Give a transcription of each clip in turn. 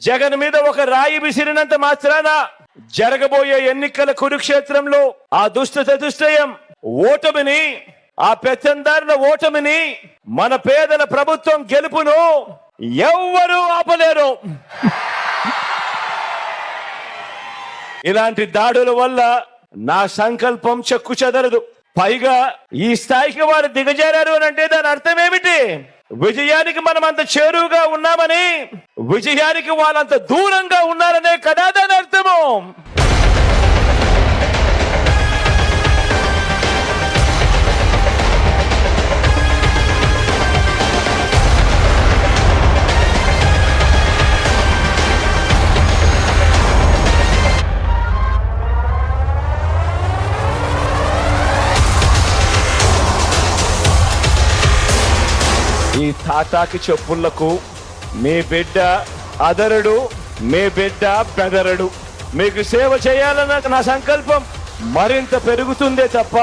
జగన్ మీద ఒక రాయి విసిరినంత మాత్రాన జరగబోయే ఎన్నికల కురుక్షేత్రంలో ఆ దుష్ట చతుష్టయం ఓటమిని ఆ పెత్తందారుల ఓటమిని మన పేదల ప్రభుత్వం గెలుపును ఎవ్వరూ ఆపలేరు. ఇలాంటి దాడుల వల్ల నా సంకల్పం చెక్కు చెదరదు పైగా ఈ స్థాయికి వారు దిగజారారు అని అంటే దాని అర్థం ఏమిటి? విజయానికి మనం అంత చేరువుగా ఉన్నామని విజయానికి వాళ్ళంత దూరంగా ఉన్నారనే కదా దాని అర్థము? ఈ తాతాకి చెప్పులకు మీ బిడ్డ అదరుడు మీ బిడ్డ బెదరడు. మీకు సేవ చేయాలన్న నా సంకల్పం మరింత పెరుగుతుందే తప్ప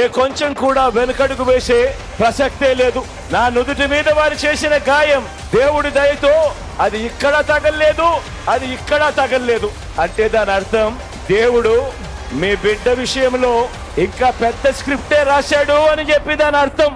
ఏ కొంచెం కూడా వెనుకడుగు వేసే ప్రసక్తే లేదు. నా నుదుటి మీద వారు చేసిన గాయం దేవుడి దయతో అది ఇక్కడ తగలలేదు అది ఇక్కడ తగల్లేదు. అంటే దాని అర్థం దేవుడు మీ బిడ్డ విషయంలో ఇంకా పెద్ద స్క్రిప్టే రాశాడు అని చెప్పి దాని అర్థం.